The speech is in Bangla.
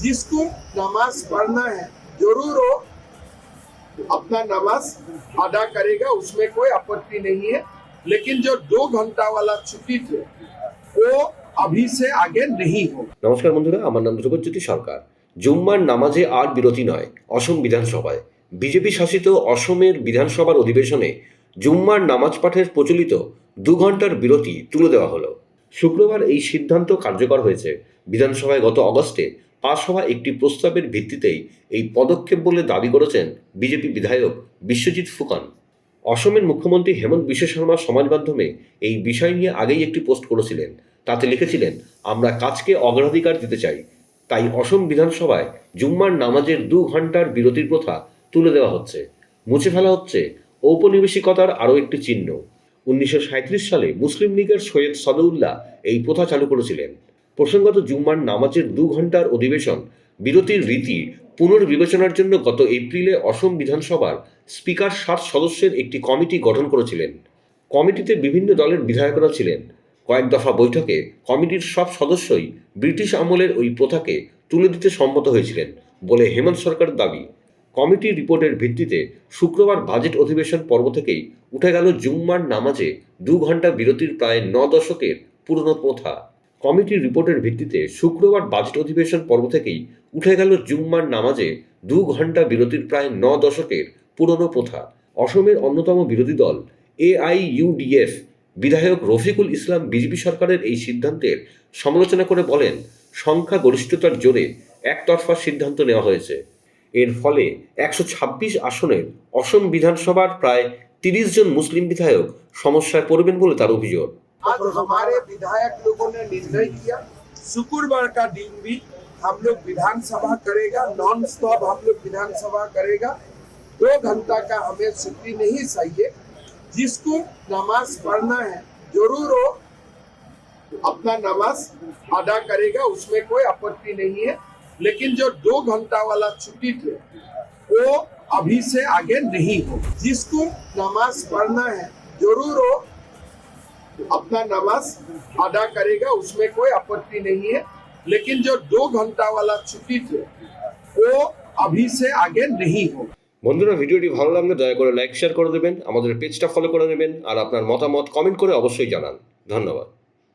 जिसको नमाज पढ़ना है जरूर हो अपना नमाज अदा करेगा उसमें कोई आपत्ति नहीं है लेकिन जो दो घंटा वाला छुट्टी थे वो अभी से आगे नहीं होगा নমস্কার বন্ধুরা আমার নাম ধ্রুবজ্যোতি সরকার জুম্মার নামাজে আর বিরতি নয় অসম বিধানসভায় বিজেপি শাসিত অসমের বিধানসভার অধিবেশনে জুম্মার নামাজ পাঠের প্রচলিত দু ঘন্টার বিরতি তুলে দেওয়া হলো শুক্রবার এই সিদ্ধান্ত কার্যকর হয়েছে বিধানসভায় গত অগস্টে পাশ হওয়া একটি প্রস্তাবের ভিত্তিতেই এই পদক্ষেপ বলে দাবি করেছেন বিজেপি বিধায়ক বিশ্বজিৎ ফুকান। অসমের মুখ্যমন্ত্রী হেমন্ত বিশ্ব শর্মা সমাজ মাধ্যমে এই বিষয় নিয়ে আগেই একটি পোস্ট করেছিলেন। তাতে লিখেছিলেন, আমরা কাজকে অগ্রাধিকার দিতে চাই। তাই অসম বিধানসভায় জুম্মার নামাজের দু ঘণ্টার বিরতির প্রথা তুলে দেওয়া হচ্ছে। মুছে ফেলা হচ্ছে ঔপনিবেশিকতার আরও একটি চিহ্ন। উনিশশো সালে মুসলিম লীগের সৈয়দ সদউল্লাহ এই প্রথা চালু করেছিলেন। প্রসঙ্গত জুম্মার নামাজের দু ঘণ্টার অধিবেশন বিরতির রীতি পুনর্বিবেচনার জন্য গত এপ্রিলে অসম বিধানসভার স্পিকার সাত সদস্যের একটি কমিটি গঠন করেছিলেন। কমিটিতে বিভিন্ন দলের বিধায়করা ছিলেন। কয়েক দফা বৈঠকে কমিটির সব সদস্যই ব্রিটিশ আমলের ওই প্রথাকে তুলে দিতে সম্মত হয়েছিলেন বলে হেমন্ত সরকারের দাবি। কমিটির রিপোর্টের ভিত্তিতে শুক্রবার বাজেট অধিবেশন পর্ব থেকেই উঠে গেল জুম্মার নামাজে দু ঘণ্টা বিরতির প্রায় ন দশকের পুরনো প্রথা। কমিটির রিপোর্টের ভিত্তিতে শুক্রবার বাজেট অধিবেশন পর্ব থেকেই উঠে গেল জুম্মার নামাজে দু ঘণ্টা বিরতির প্রায় ন দশকের পুরনো প্রথা। অসমের অন্যতম বিরোধী দল এআইইউডিএফ বিধায়ক রফিকুল ইসলাম বিজেপি সরকারের এই সিদ্ধান্তের সমালোচনা করে বলেন, সংখ্যাগরিষ্ঠতার জোরে একতরফা সিদ্ধান্ত নেওয়া হয়েছে। এর ফলে একশো ছাব্বিশ আসনের অসম বিধানসভার প্রায় তিরিশ জন মুসলিম বিধায়ক সমস্যায় পড়বেন বলে তার অভিযোগ। आज हमारे विधायक लोगों ने निर्णय किया। शुक्रवार का दिन भी हम लोग विधानसभा करेगा नॉन स्टॉप हम लोग विधानसभा करेगा। दो घंटा का हमें छुट्टी नहीं चाहिए। जिसको नमाज़ पढ़ना है, ज़रूर हो अपना नमाज़ अदा करेगा, उसमें कोई आपत्ति नहीं है। लेकिन जो दो घंटा वाला छुट्टी थे, वो अभी से आगे नहीं हो जिसको नमाज़ पढ़ना है, ज़रूर हो अपना नमाज अदा करेगा उसमें कोई आपत्ति नहीं है लेकिन जो दो घंटा वाला छुट्टी थे वो अभी से आगे नहीं होगा বন্ধুরা ভিডিওটি ভালো লাগলে দয়া করে লাইক শেয়ার করে দেবেন আমাদের পেজটা ফলো করে নেবেন আর আপনার মতামত কমেন্ট করে অবশ্যই জানান ধন্যবাদ